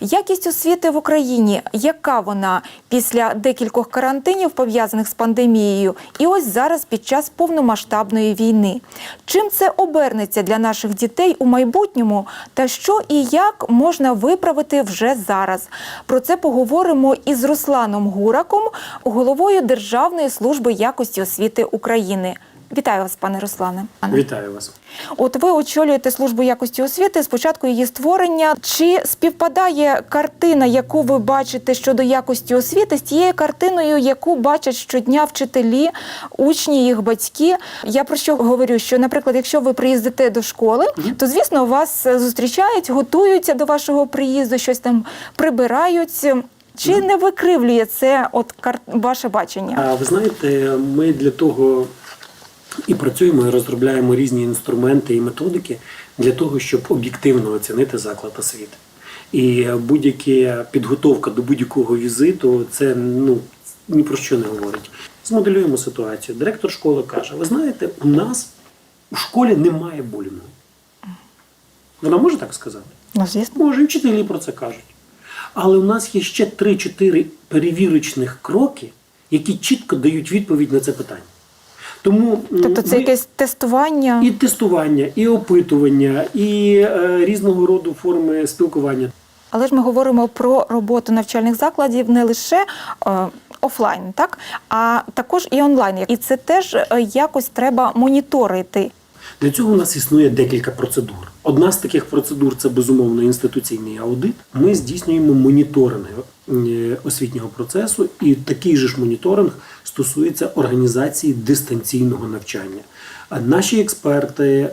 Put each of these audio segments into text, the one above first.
Якість освіти в Україні, яка вона після декількох карантинів пов'язаних з пандемією, і ось зараз під час повномасштабної війни. Чим це обернеться для наших дітей у майбутньому, та що і як можна виправити вже зараз? Про це поговоримо із Русланом Гураком, головою Державної служби якості освіти України. Вітаю вас, пане Руслане. Вітаю вас. От ви очолюєте службу якості освіти з початку її створення. Чи співпадає картина, яку ви бачите щодо якості освіти, з тією картиною, яку бачать щодня вчителі, учні, їх батьки? Я про що говорю? Що, наприклад, якщо ви приїздите до школи, то звісно вас зустрічають, готуються до вашого приїзду, щось там прибирають. Чи не викривлює це от кар... ваше бачення? А ви знаєте, ми для того і працюємо, і розробляємо різні інструменти і методики для того, щоб об'єктивно оцінити заклад освіти. І будь-яка підготовка до будь-якого візиту це ну ні про що не говорить. Змоделюємо ситуацію. Директор школи каже: Ви знаєте, у нас у школі немає булінгу. Вона може так сказати? Ну, звісно. Може, і вчителі про це кажуть. Але у нас є ще 3-4 перевірочних кроки, які чітко дають відповідь на це питання. Тому Тобто це ми- якесь тестування. і тестування, і опитування, і е, різного роду форми спілкування. Але ж ми говоримо про роботу навчальних закладів не лише е, офлайн, так а також і онлайн. І це теж е, якось треба моніторити. Для цього у нас існує декілька процедур. Одна з таких процедур це безумовно інституційний аудит. Ми здійснюємо моніторинг освітнього процесу, і такий же ж моніторинг стосується організації дистанційного навчання. А наші експерти е,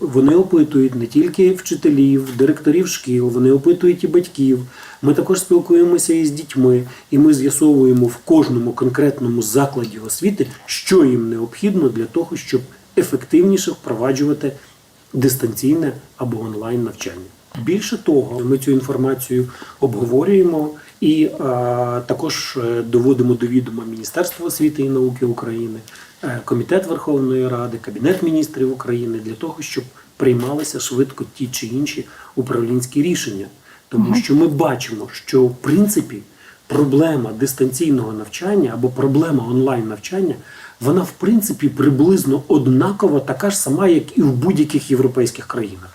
вони опитують не тільки вчителів, директорів шкіл, вони опитують і батьків. Ми також спілкуємося із дітьми, і ми з'ясовуємо в кожному конкретному закладі освіти, що їм необхідно для того, щоб ефективніше впроваджувати дистанційне або онлайн навчання. Більше того, ми цю інформацію обговорюємо і е, також е, доводимо до відома Міністерства освіти і науки України, е, Комітет Верховної Ради, Кабінет міністрів України для того, щоб приймалися швидко ті чи інші управлінські рішення. Тому що ми бачимо, що в принципі проблема дистанційного навчання або проблема онлайн навчання, вона в принципі приблизно однакова, така ж сама, як і в будь-яких європейських країнах.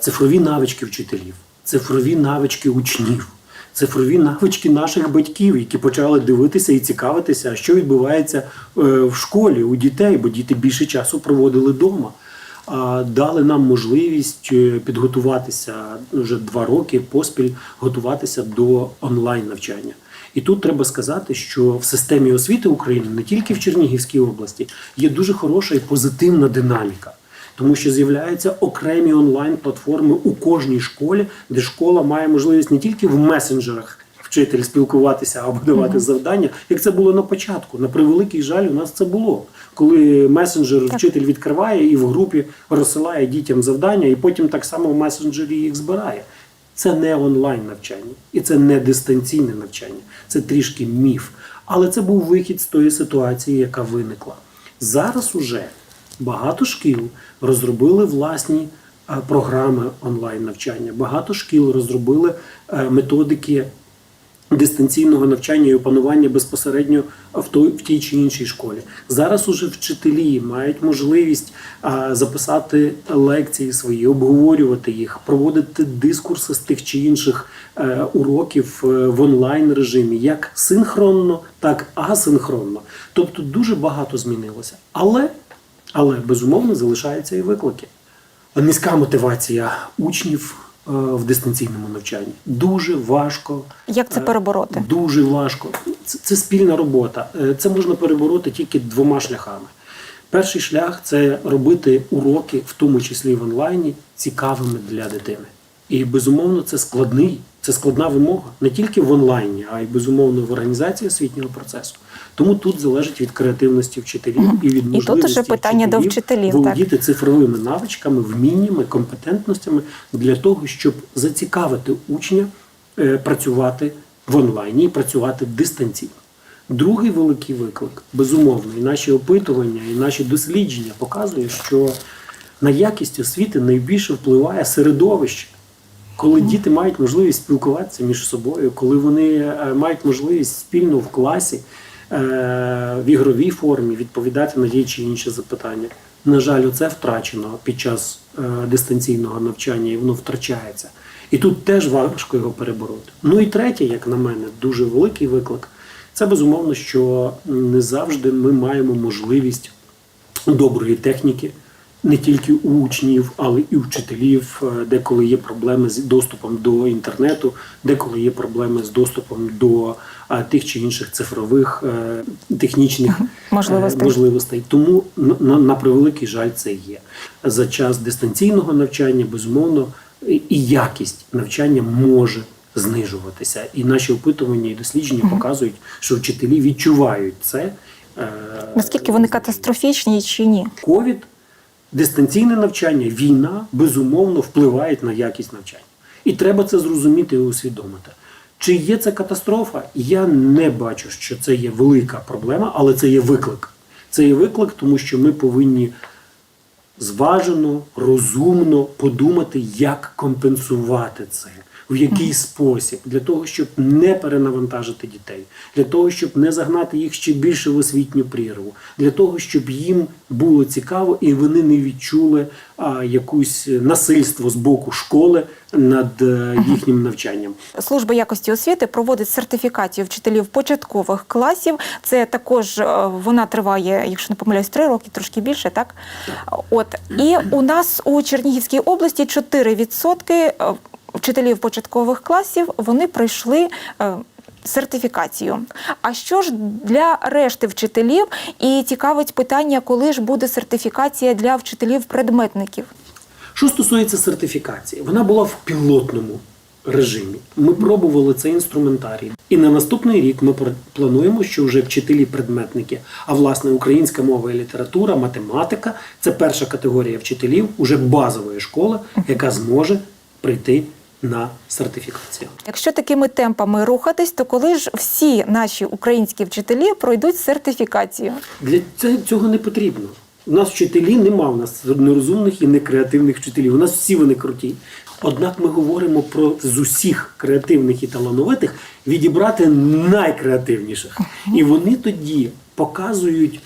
Цифрові навички вчителів, цифрові навички учнів, цифрові навички наших батьків, які почали дивитися і цікавитися, що відбувається е, в школі у дітей, бо діти більше часу проводили вдома. Дали нам можливість е, підготуватися вже два роки поспіль готуватися до онлайн навчання. І тут треба сказати, що в системі освіти України, не тільки в Чернігівській області, є дуже хороша і позитивна динаміка. Тому що з'являються окремі онлайн-платформи у кожній школі, де школа має можливість не тільки в месенджерах вчитель спілкуватися або давати завдання, як це було на початку. На превеликий жаль, у нас це було. Коли месенджер вчитель відкриває і в групі розсилає дітям завдання, і потім так само в месенджері їх збирає. Це не онлайн навчання, і це не дистанційне навчання, це трішки міф. Але це був вихід з тої ситуації, яка виникла. Зараз уже багато шкіл розробили власні е, програми онлайн навчання. Багато шкіл розробили е, методики дистанційного навчання і опанування безпосередньо в той в тій чи іншій школі. Зараз уже вчителі мають можливість а, записати лекції свої, обговорювати їх, проводити дискурси з тих чи інших е, уроків е, в онлайн режимі, як синхронно, так асинхронно. Тобто дуже багато змінилося. Але, але безумовно залишаються і виклики. Низька мотивація учнів е, в дистанційному навчанні. Дуже важко Як це Е, перебороти? Дуже важко. Це, це спільна робота. Е, Це можна перебороти тільки двома шляхами. Перший шлях це робити уроки, в тому числі в онлайні, цікавими для дитини. І безумовно, це складний, це складна вимога не тільки в онлайні, а й безумовно в організації освітнього процесу. Тому тут залежить від креативності вчителів і від І тут уже питання до вчителів, так. володіти цифровими навичками, вміннями, компетентностями для того, щоб зацікавити учня е, працювати в онлайні і працювати дистанційно. Другий великий виклик, безумовно, і наші опитування, і наші дослідження показують, що на якість освіти найбільше впливає середовище, коли діти мають можливість спілкуватися між собою, коли вони е, мають можливість спільно в класі е, в ігровій формі відповідати на ті чи інші запитання. На жаль, це втрачено під час е, дистанційного навчання, і воно втрачається. І тут теж важко його перебороти. Ну і третє, як на мене, дуже великий виклик. Це безумовно, що не завжди ми маємо можливість доброї техніки, не тільки у учнів, але і у вчителів, е, деколи є проблеми з доступом до інтернету, деколи є проблеми з доступом до е, тих чи інших цифрових е, технічних Можливостей. можливостей. Тому на, на, превеликий жаль це є. За час дистанційного навчання, безумовно, і якість навчання може знижуватися. І наші опитування і дослідження показують, що вчителі відчувають це. Наскільки вони катастрофічні чи ні? ковід, дистанційне навчання, війна безумовно впливають на якість навчання. І треба це зрозуміти і усвідомити. Чи є це катастрофа? Я не бачу, що це є велика проблема, але це є виклик. Це є виклик, тому що ми повинні зважено, розумно подумати, як компенсувати це, в який спосіб, для того, щоб не перенавантажити дітей, для того, щоб не загнати їх ще більше в освітню прірву, для того, щоб їм було цікаво і вони не відчули а, якусь насильство з боку школи над е, їхнім навчанням. Служба якості освіти проводить сертифікацію вчителів початкових класів. Це також е, вона триває, якщо не помиляюсь, три роки, трошки більше, так? От і у нас у Чернігівській області 4% е, вчителів початкових класів вони пройшли. е, Сертифікацію. А що ж для решти вчителів? І цікавить питання, коли ж буде сертифікація для вчителів-предметників? Що стосується сертифікації, вона була в пілотному режимі. Ми пробували цей інструментарій. І на наступний рік ми плануємо, що вже вчителі-предметники, а власне українська мова і література, математика це перша категорія вчителів уже базової школи, яка зможе прийти на сертифікацію. Якщо такими темпами рухатись, то коли ж всі наші українські вчителі пройдуть сертифікацію? Для цього не потрібно. У нас вчителі нема у нас нерозумних і некреативних вчителів. У нас всі вони круті. Однак ми говоримо про з усіх креативних і талановитих відібрати найкреативніших. І вони тоді показують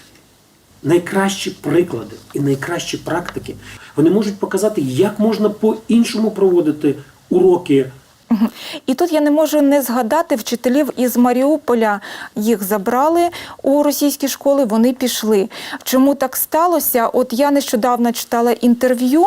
найкращі приклади і найкращі практики. Вони можуть показати, як можна по-іншому проводити уроки. І тут я не можу не згадати вчителів із Маріуполя. Їх забрали у російські школи, вони пішли. Чому так сталося? От я нещодавно читала інтерв'ю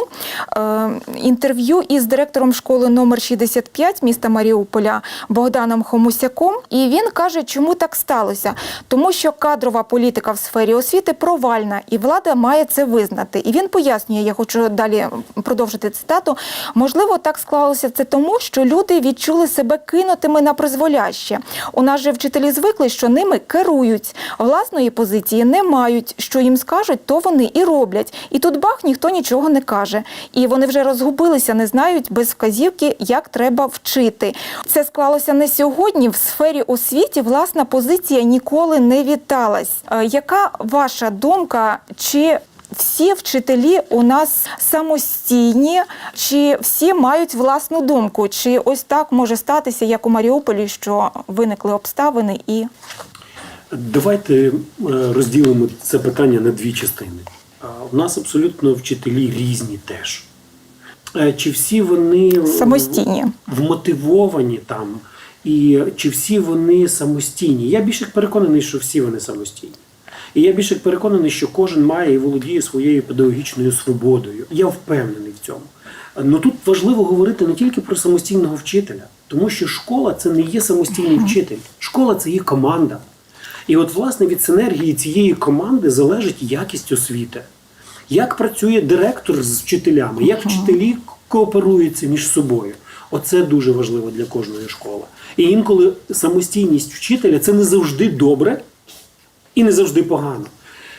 е, інтерв'ю із директором школи номер 65 міста Маріуполя Богданом Хомусяком. І він каже, чому так сталося? Тому що кадрова політика в сфері освіти провальна, і влада має це визнати. І він пояснює, я хочу далі продовжити цитату. Можливо, так склалося це тому, що люди відчули себе кинутими на призволяще. У нас же вчителі звикли, що ними керують. Власної позиції не мають. Що їм скажуть, то вони і роблять. І тут бах ніхто нічого не каже. І вони вже розгубилися, не знають без вказівки, як треба вчити. Це склалося не сьогодні. В сфері освіті власна позиція ніколи не віталась. Е, Яка ваша думка? Чи всі вчителі у нас самостійні, чи всі мають власну думку? Чи ось так може статися, як у Маріуполі, що виникли обставини і Давайте е, розділимо це питання на дві частини. У нас абсолютно вчителі різні теж. Е, Чи всі вони Самостійні. вмотивовані там, і чи всі вони самостійні? Я більше переконаний, що всі вони самостійні. І я більше переконаний, що кожен має і володіє своєю педагогічною свободою. Я впевнений в цьому. Ну тут важливо говорити не тільки про самостійного вчителя, тому що школа це не є самостійний вчитель. Школа це є команда. І от, власне, від синергії цієї команди залежить якість освіти. Як працює директор з вчителями, як вчителі кооперуються між собою. Оце дуже важливо для кожної школи. І інколи самостійність вчителя це не завжди добре і не завжди погано.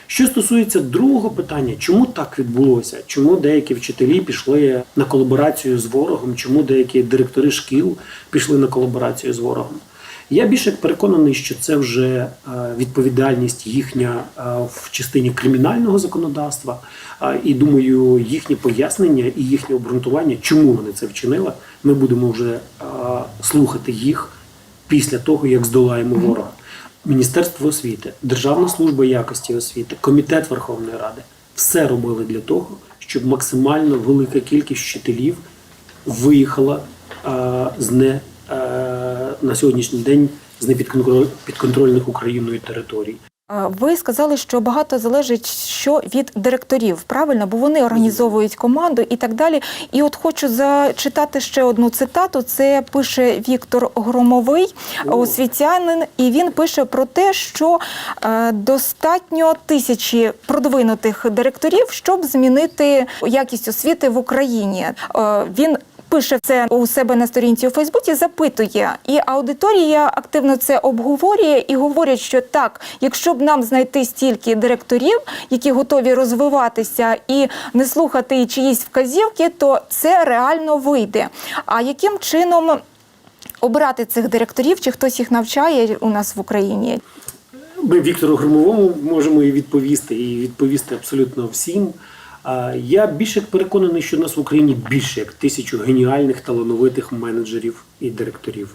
Що стосується другого питання, чому так відбулося? Чому деякі вчителі пішли на колаборацію з ворогом? Чому деякі директори шкіл пішли на колаборацію з ворогом? Я більше переконаний, що це вже е, відповідальність їхня е, в частині кримінального законодавства. І думаю, їхні пояснення і їхнє обґрунтування, чому вони це вчинили, ми будемо вже е, слухати їх після того, як здолаємо ворога. Міністерство освіти, Державна служба якості освіти, комітет Верховної Ради все робили для того, щоб максимально велика кількість вчителів виїхала е, з не е, на сьогоднішній день з непідконтроль- підконтрольних Україною територій. Ви сказали, що багато залежить що від директорів, правильно, бо вони організовують команду і так далі. І от хочу зачитати ще одну цитату. Це пише Віктор Громовий, освітянин, і він пише про те, що е, достатньо тисячі продвинутих директорів, щоб змінити якість освіти в Україні. Е, він Пише це у себе на сторінці у Фейсбуці, запитує, і аудиторія активно це обговорює і говорять, що так, якщо б нам знайти стільки директорів, які готові розвиватися і не слухати чиїсь вказівки, то це реально вийде. А яким чином обрати цих директорів, чи хтось їх навчає у нас в Україні? Ми Віктору Громовому можемо і відповісти, і відповісти абсолютно всім. Я більше переконаний, що в нас в Україні більше як тисячу геніальних талановитих менеджерів і директорів.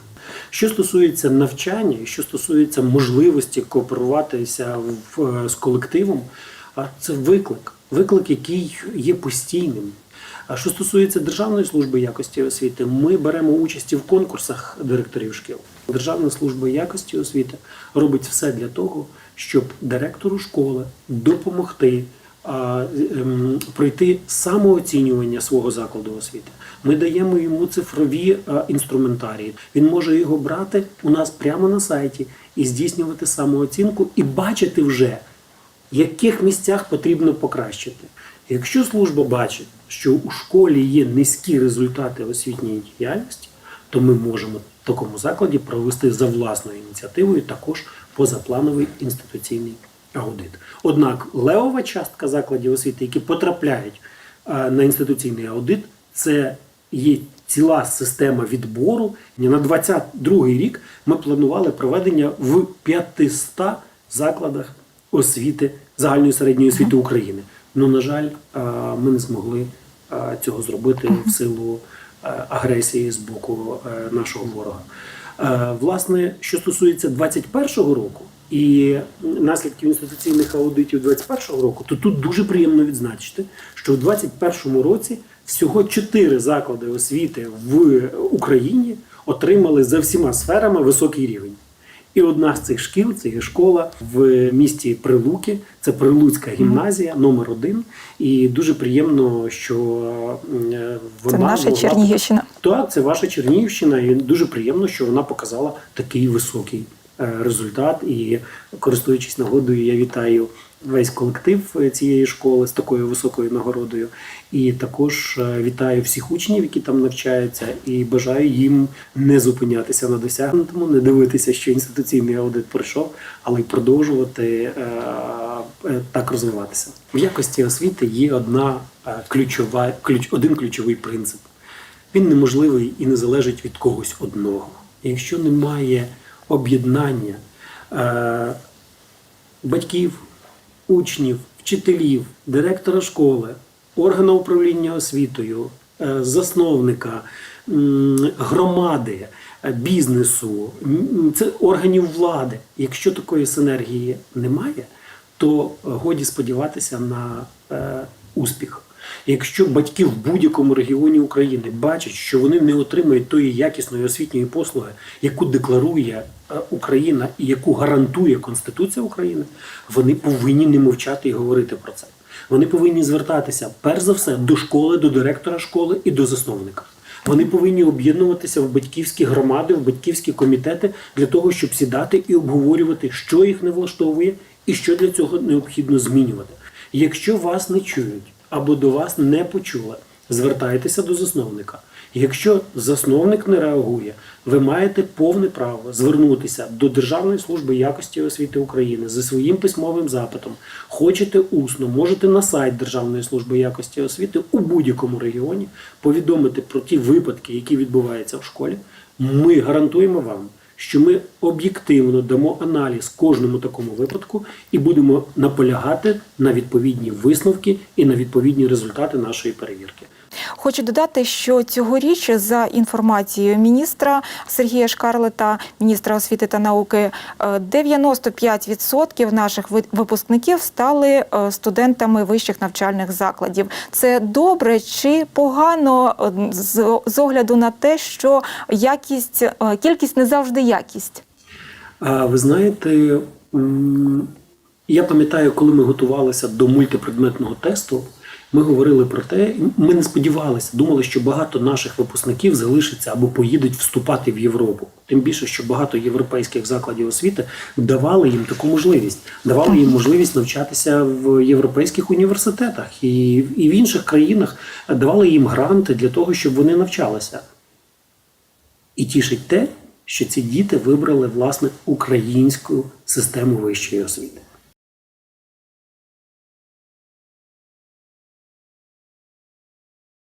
Що стосується навчання, що стосується можливості кооперуватися в, з колективом, це виклик, виклик, який є постійним. А що стосується Державної служби якості освіти, ми беремо участь в конкурсах директорів шкіл. Державна служба якості освіти робить все для того, щоб директору школи допомогти пройти самооцінювання свого закладу освіти. Ми даємо йому цифрові інструментарії. Він може його брати у нас прямо на сайті і здійснювати самооцінку і бачити вже, в яких місцях потрібно покращити. Якщо служба бачить, що у школі є низькі результати освітньої діяльності, то ми можемо в такому закладі провести за власною ініціативою також позаплановий інституційний аудит. Однак левова частка закладів освіти, які потрапляють е, на інституційний аудит, це є ціла система відбору. На 22 рік ми планували проведення в 500 закладах освіти загальної середньої освіти України. Ну, на жаль, е, ми не змогли цього зробити в силу е, агресії з боку е, нашого ворога. Е, Власне, що стосується 2021 року і наслідків інституційних аудитів 2021 року, то тут дуже приємно відзначити, що в 2021 році всього 4 заклади освіти в Україні отримали за всіма сферами високий рівень. І одна з цих шкіл це є школа в місті Прилуки, це Прилуцька гімназія номер один. І дуже приємно, що е, вона Це наша могла- Чернігівщина. так, це ваша Чернігівщина, і дуже приємно, що вона показала такий високий е, результат. І користуючись нагодою, я вітаю весь колектив цієї школи з такою високою нагородою. І також е, вітаю всіх учнів, які там навчаються, і бажаю їм не зупинятися на досягнутому, не дивитися, що інституційний аудит пройшов, але й продовжувати е, е, так розвиватися. В якості освіти є одна ключова, ключ, один ключовий принцип. Він неможливий і не залежить від когось одного. Якщо немає об'єднання батьків, учнів, вчителів, директора школи, органа управління освітою, е, засновника, громади, е, бізнесу, це органів влади. Якщо такої синергії немає, то е, годі сподіватися на успіх. Якщо батьки в будь-якому регіоні України бачать, що вони не отримують тої якісної освітньої послуги, яку декларує е, Україна і яку гарантує Конституція України, вони повинні не мовчати і говорити про це. Вони повинні звертатися перш за все до школи, до директора школи і до засновника. Вони повинні об'єднуватися в батьківські громади, в батьківські комітети для того, щоб сідати і обговорювати, що їх не влаштовує і що для цього необхідно змінювати. Якщо вас не чують або до вас не почули, звертайтеся до засновника. Якщо засновник не реагує, ви маєте повне право звернутися до Державної служби якості освіти України зі своїм письмовим запитом. Хочете усно, можете на сайт Державної служби якості освіти у будь-якому регіоні повідомити про ті випадки, які відбуваються в школі. Ми гарантуємо вам, що ми об'єктивно дамо аналіз кожному такому випадку і будемо наполягати на відповідні висновки і на відповідні результати нашої перевірки. Хочу додати, що цьогоріч, за інформацією міністра Сергія Шкарлета, міністра освіти та науки, е, 95% наших ви- випускників стали е, студентами вищих навчальних закладів. Це добре чи погано е, з огляду на те, що якість е, кількість не завжди якість. А ви знаєте, я пам'ятаю, коли ми готувалися до мультипредметного тесту, ми говорили про те, ми не сподівалися, думали, що багато наших випускників залишиться або поїдуть вступати в Європу. Тим більше, що багато європейських закладів освіти давали їм таку можливість, давали їм можливість навчатися в європейських університетах і, і в інших країнах давали їм гранти для того, щоб вони навчалися. І тішить те, що ці діти вибрали власне українську систему вищої освіти.